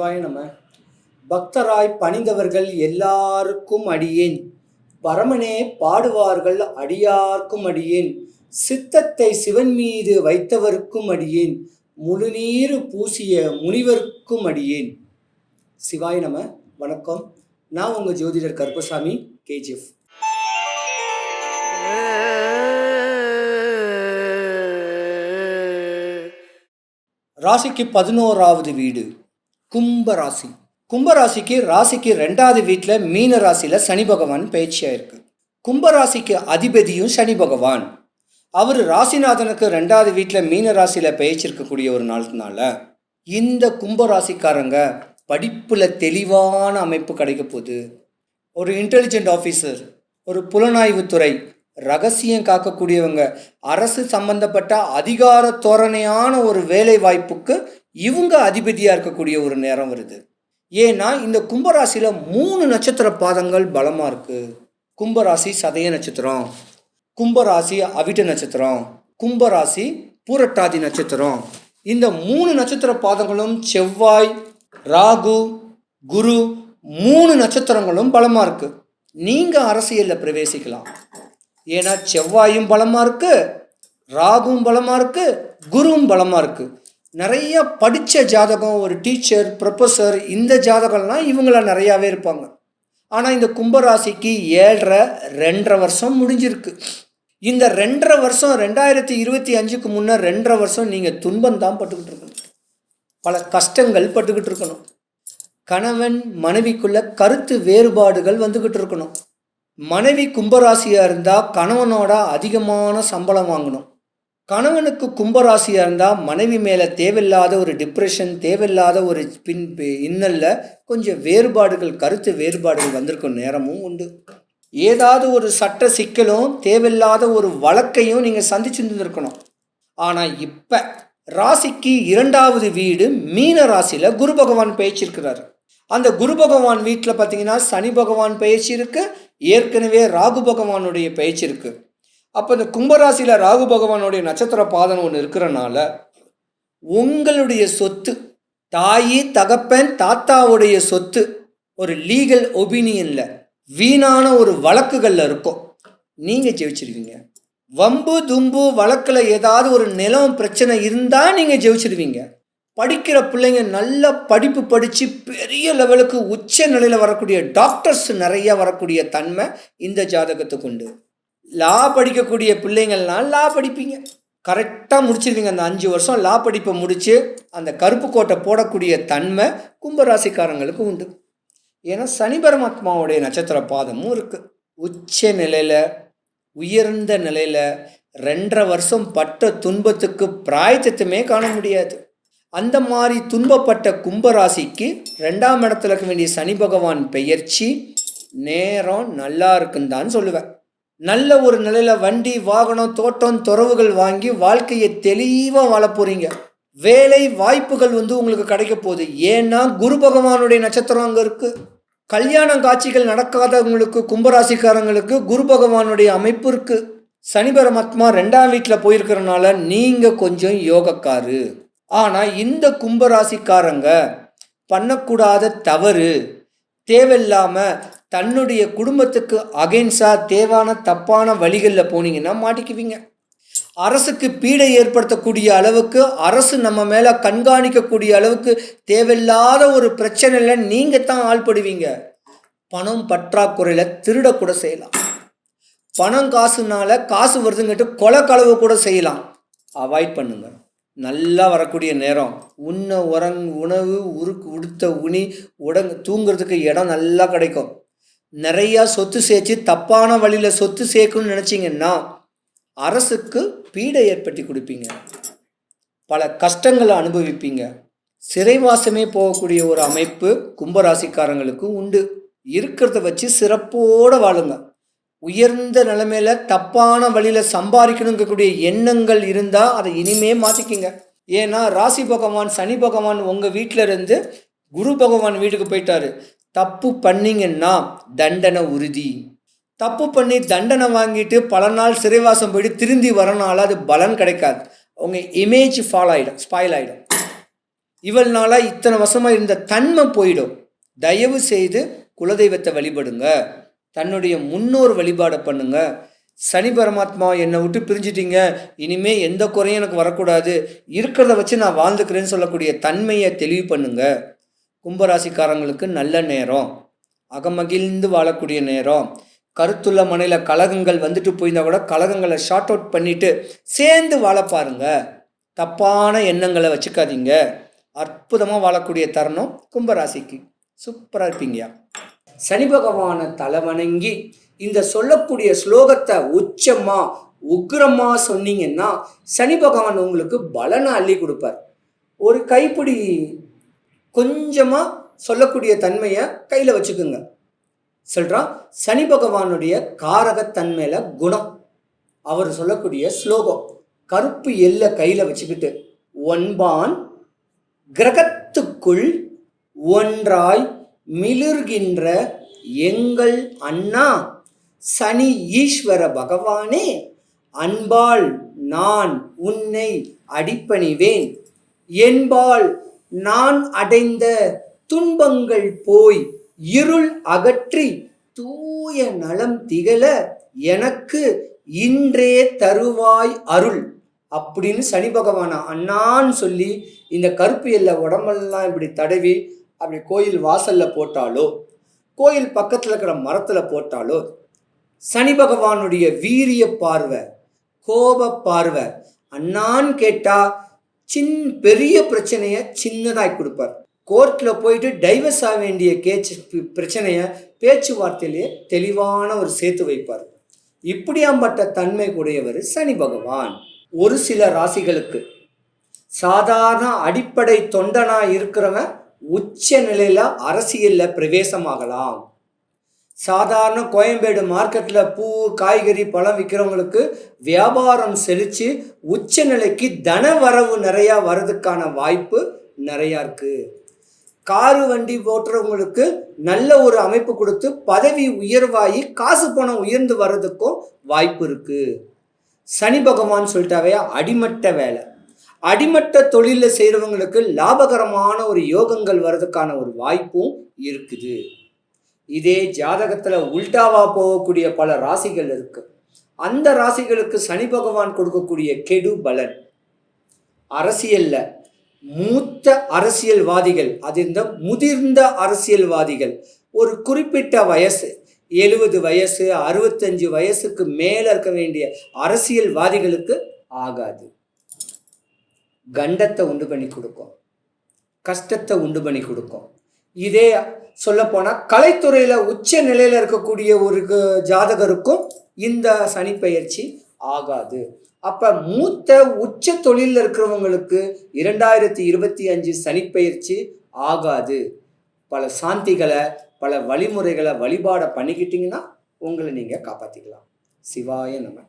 சிவாய நம்ம பக்தராய் பணிந்தவர்கள் எல்லாருக்கும் அடியேன். பரமனே பாடுவார்கள் அடியார்க்கும் அடியேன். சித்தத்தை சிவன் மீது வைத்தவர்க்கும் அடியேன். முழுநீர் பூசிய முனிவருக்கும் அடியேன். சிவாய நம வணக்கம். நான் உங்கள் ஜோதிடர் கருப்பசாமி கேஜிஎஃப். ராசிக்கு பதினோராவது வீடு. கும்பராசி. கும்பராசிக்கு ராசிக்கு ரெண்டாவது வீட்டில் மீன ராசியில் சனி பகவான் பயிற்சியாக இருக்கு. கும்பராசிக்கு அதிபதியும் சனி பகவான். அவர் ராசிநாதனுக்கு ரெண்டாவது வீட்டில் மீன ராசியில் பயிற்சிருக்கக்கூடிய ஒரு நாள்னால இந்த கும்பராசிக்காரங்க படிப்பில் தெளிவான அமைப்பு கிடைக்க போகுது. ஒரு இன்டெலிஜென்ட் ஆஃபீஸர் ஒரு புலனாய்வுத்துறை ரகசியம் காக்கக்கூடியவங்க அரசு சம்பந்தப்பட்ட அதிகார தோரணையான ஒரு வேலை வாய்ப்புக்கு இவங்க அதிபதியாக இருக்கக்கூடிய ஒரு நேரம் வருது. ஏன்னா இந்த கும்பராசியில் மூணு நட்சத்திர பாதங்கள் பலமாக இருக்குது கும்பராசி சதய நட்சத்திரம் கும்பராசி அவிட்ட நட்சத்திரம் கும்பராசி பூரட்டாதி நட்சத்திரம். இந்த மூணு நட்சத்திர பாதங்களும் செவ்வாய் ராகு குரு மூணு நட்சத்திரங்களும் பலமாக இருக்குது நீங்கள் அரசியலில் பிரவேசிக்கலாம். ஏன்னா செவ்வாயும் பலமாக இருக்குது ராகுவும் பலமாக இருக்குது குருவும் பலமாக இருக்குது நிறைய படித்த ஜாதகம் ஒரு டீச்சர் ப்ரொஃபஸர் இந்த ஜாதகம்லாம் இவங்கள நிறையாவே இருப்பாங்க. ஆனால் இந்த கும்பராசிக்கு ஏழரை ரெண்டரை வருஷம் முடிஞ்சிருக்கு. இந்த ரெண்டரை வருஷம் ரெண்டாயிரத்தி இருபத்தி அஞ்சுக்கு முன்னே ரெண்டரை வருஷம் நீங்கள் துன்பம் தான் பட்டுக்கிட்டு இருக்கணும். பல கஷ்டங்கள் பட்டுக்கிட்டு இருக்கணும். கணவன் மனைவிக்குள்ள கருத்து வேறுபாடுகள் வந்துக்கிட்டு இருக்கணும். மனைவி கும்பராசியாக இருந்தால் கணவனோட அதிகமான சம்பளம் வாங்கணும். கணவனுக்கு கும்பராசியாக இருந்தால் மனைவி மேலே தேவையில்லாத ஒரு டிப்ரெஷன் தேவையில்லாத ஒரு பின் இன்னலில் கொஞ்சம் வேறுபாடுகள் கருத்து வேறுபாடுகள் வந்திருக்கும் நேரமும் உண்டு. ஏதாவது ஒரு சட்ட சிக்கலும் தேவையில்லாத ஒரு வழக்கையும் நீங்கள் சந்திச்சு இருந்திருக்கணும். ஆனால் இப்போ ராசிக்கு இரண்டாவது வீடு மீன ராசியில் குரு பகவான் பயிற்சிருக்கிறார் அந்த குரு பகவான் வீட்டில் பார்த்தீங்கன்னா சனி பகவான் பயிற்சி இருக்குது ஏற்கனவே ராகு பகவானுடைய பயிற்சி இருக்குது அப்போ இந்த கும்பராசியில் ராகு பகவானுடைய நட்சத்திர பாதனம் ஒன்று இருக்கிறனால உங்களுடைய சொத்து தாயி தகப்பன் தாத்தாவுடைய சொத்து ஒரு லீகல் ஒபீனியனில் வீணான ஒரு வழக்குகளில் இருக்கும். நீங்கள் ஜெயிச்சிருவீங்க. வம்பு தும்பு வழக்கில் ஏதாவது ஒரு நிலம் பிரச்சனை இருந்தால் நீங்கள் ஜெயிச்சிருவீங்க. படிக்கிற பிள்ளைங்க நல்ல படிப்பு படித்து பெரிய லெவலுக்கு உச்ச நிலையில் வரக்கூடிய டாக்டர்ஸ் நிறைய வரக்கூடிய தன்மை இந்த ஜாதகத்துக்கு உண்டு. லா படிக்கக்கூடிய பிள்ளைங்கள்லாம் லா படிப்பீங்க. கரெக்டாக முடிச்சிருவீங்க அந்த அஞ்சு வருஷம் லா படிப்பை முடித்து அந்த கருப்பு கோட்டை போடக்கூடிய தன்மை கும்பராசிக்காரங்களுக்கு உண்டு. ஏன்னா சனி பரமாத்மாவுடைய நட்சத்திர பாதமும் இருக்குது உச்ச நிலையில் உயர்ந்த நிலையில் ரெண்டரை வருஷம் பட்ட துன்பத்துக்கு பிராயத்தத்துமே காண முடியாது. அந்த மாதிரி துன்பப்பட்ட கும்பராசிக்கு ரெண்டாம் இடத்துல இருக்க வேண்டிய சனி பகவான் பெயர்ச்சி நேரம் நல்லா இருக்குன்னு தான் சொல்லுவேன். நல்ல ஒரு நிலையில் வண்டி வாகனம் தோட்டம் துறவுகள் வாங்கி வாழ்க்கையை தெளிவாக வாழ போகிறீங்க வேலை வாய்ப்புகள் வந்து உங்களுக்கு கிடைக்க போகுது. ஏன்னா குரு பகவானுடைய நட்சத்திரம் அங்கே இருக்குது கல்யாண காட்சிகள் நடக்காதவங்களுக்கு கும்பராசிக்காரங்களுக்கு குரு பகவானுடைய அமைப்பு இருக்குது சனி பரமாத்மா ரெண்டாம் வீட்டில் போயிருக்கிறனால நீங்கள் கொஞ்சம் யோகக்காரு. ஆனால் இந்த கும்பராசிக்காரங்க பண்ணக்கூடாத தவறு தேவையில்லாமல் தன்னுடைய குடும்பத்துக்கு அகைன்ஸாக தேவான தப்பான வழிகளில் போனீங்கன்னா மாட்டிக்குவீங்க. அரசுக்கு பீடை ஏற்படுத்தக்கூடிய அளவுக்கு அரசு நம்ம மேலே கண்காணிக்கக்கூடிய அளவுக்கு தேவையில்லாத ஒரு பிரச்சனையில் நீங்கள் தான் ஆள்படுவீங்க. பணம் பற்றாக்குறையில் திருடக்கூட செய்யலாம். பணம் காசுனால காசு வருதுங்கிட்டு கொலை களவு கூட செய்யலாம். அவாய்ட் பண்ணுங்கள் நல்லா வரக்கூடிய நேரம். உண்ண உறங் உணவு உருக்கு உடுத்த உனி உடங் தூங்குறதுக்கு இடம் நல்லா கிடைக்கும். நிறையா சொத்து சேர்த்து தப்பான வழியில் சொத்து சேர்க்கணும்னு நினச்சிங்கன்னா அரசுக்கு பீடை ஏற்படுத்தி கொடுப்பீங்க. பல கஷ்டங்களை அனுபவிப்பீங்க. சிறைவாசமே போகக்கூடிய ஒரு அமைப்பு கும்பராசிக்காரங்களுக்கு உண்டு. இருக்கிறத வச்சு சிறப்போடு வாழுங்க. உயர்ந்த நிலைமையில தப்பான வழியில் சம்பாதிக்கணுங்கக்கூடிய எண்ணங்கள் இருந்தால் அதை இனிமே மாற்றிக்கிங்க ஏன்னா ராசி பகவான் சனி பகவான் உங்கள் வீட்டில் இருந்து குரு பகவான் வீட்டுக்கு போயிட்டாரு. தப்பு பண்ணீங்கன்னா தண்டனை உறுதி. தப்பு பண்ணி தண்டனை வாங்கிட்டு பல நாள் சிறைவாசம் போயிட்டு திருந்தி வரனால அது பலன் கிடைக்காது. அவங்க இமேஜ் ஃபால் ஆகிடும் ஸ்பாயில் ஆகிடும் இவள் நாளாக இத்தனை வருஷமாக இருந்த தன்மை போயிடும். தயவு செய்து குலதெய்வத்தை வழிபடுங்க. தன்னுடைய முன்னோர் வழிபாடை பண்ணுங்க. சனி பரமாத்மா என்னை விட்டு பிரிஞ்சிட்டீங்க. இனிமே எந்த குறையும் எனக்கு வரக்கூடாது. இருக்கிறத வச்சு நான் வாழ்ந்துக்கிறேன்னு சொல்லக்கூடிய தன்மையை தெளிவு பண்ணுங்கள் கும்பராசிக்காரங்களுக்கு நல்ல நேரம். அகமகிழ்ந்து வாழக்கூடிய நேரம். கருத்துள்ள மனையில் கழகங்கள் வந்துட்டு போயிருந்தா கூட கழகங்களை ஷார்ட் அவுட் பண்ணிட்டு சேர்ந்து வாழ பாருங்க. தப்பான எண்ணங்களை வச்சுக்காதீங்க. அற்புதமாக வாழக்கூடிய தருணம் கும்பராசிக்கு. சூப்பராக இருப்பீங்கயா. சனி பகவானை தலை வணங்கி இந்த சொல்லக்கூடிய ஸ்லோகத்தை உச்சமாக உக்ரமாக சொன்னீங்கன்னா சனி பகவான் உங்களுக்கு பலனை அள்ளி கொடுப்பார். ஒரு கைப்பிடி கொஞ்சமாக சொல்லக்கூடிய தன்மையை கையில் வச்சுக்கோங்க. சொல்கிறான் சனி பகவானுடைய காரகத்தன்மையில் குணம். அவர் சொல்லக்கூடிய ஸ்லோகம் கருப்பு எல்லை கையில் வச்சுக்கிட்டு ஒன்பான் கிரகத்துக்குள் ஒன்றாய் மிளிர்கின்ற எங்கள் அண்ணா சனி ஈஸ்வர பகவானே அன்பால் நான் உன்னை அடிப்பணிவேன். என்பால் நான் அடைந்த துன்பங்கள் போய் இருள் அகற்றி தூய நலம் திகழ எனக்கு இன்றே தருவாய் அருள் அப்படின்னு சனி பகவானா அண்ணான்னு சொல்லி இந்த கருப்பு எல்லை உடம்பெல்லாம் இப்படி தடவி அப்படி கோயில் வாசல்ல போட்டாலோ கோயில் பக்கத்தில் இருக்கிற மரத்தில் போட்டாலோ சனி பகவானுடைய வீரிய பார்வை கோப பார்வை. அண்ணான்னு கேட்டால் சின் பெரிய பிரச்சனையை சின்னதாய் கொடுப்பார். கோர்ட்டில் போயிட்டு டைவர்ஸ் ஆக வேண்டிய கேச்சு பிரச்சனையை பேச்சுவார்த்தையிலேயே தெளிவான ஒரு சேர்த்து வைப்பார். இப்படியாம்பட்ட தன்மை உடையவர் சனி பகவான். ஒரு சில ராசிகளுக்கு சாதாரண அடிப்படை தொண்டனாக இருக்கிறவன் உச்ச நிலையில் அரசியலில் பிரவேசமாகலாம். சாதாரண கோயம்பேடு மார்க்கெட்டில் பூ காய்கறி பழம் விற்கிறவங்களுக்கு வியாபாரம் செழித்து உச்ச நிலைக்கு தன வரவு நிறையா வர்றதுக்கான வாய்ப்பு நிறையா இருக்குது காரு வண்டி ஓட்டுறவங்களுக்கு நல்ல ஒரு அமைப்பு கொடுத்து பதவி உயர்வாகி காசு பணம் உயர்ந்து வர்றதுக்கும் வாய்ப்பு இருக்குது சனி பகவான் சொல்லிட்டாவே அடிமட்ட வேலை. அடிமட்ட தொழிலில் செய்கிறவங்களுக்கு லாபகரமான ஒரு யோகங்கள் வர்றதுக்கான ஒரு வாய்ப்பும் இருக்குது. இதே ஜாதகத்தில் உல்டாவா போகக்கூடிய பல ராசிகள் இருக்கு. அந்த ராசிகளுக்கு சனி பகவான் கொடுக்கக்கூடிய கெடு பலன். அரசியல்ல மூத்த அரசியல்வாதிகள் அது இந்த முதிர்ந்த அரசியல்வாதிகள் ஒரு குறிப்பிட்ட வயசு எழுபது வயசு அறுபத்தஞ்சு வயசுக்கு மேலே இருக்க வேண்டிய அரசியல்வாதிகளுக்கு ஆகாது. கண்டத்தை உண்டு பண்ணி கொடுக்கும். கஷ்டத்தை உண்டு பண்ணி கொடுக்கும். இதே சொல்லப்போனால் கலைத்துறையில் உச்ச நிலையில் இருக்கக்கூடிய ஒரு ஜாதகருக்கும் இந்த சனி பயிற்சி ஆகாது. அப்போ மூத்த உச்ச தொழிலில் இருக்கிறவங்களுக்கு இரண்டாயிரத்தி இருபத்தி அஞ்சு சனிப்பயிற்சி ஆகாது. பல சாந்திகளை பல வழிமுறைகளை வழிபாடை பண்ணிக்கிட்டீங்கன்னா உங்களை நீங்கள் காப்பாற்றிக்கலாம் சிவாய நம்ம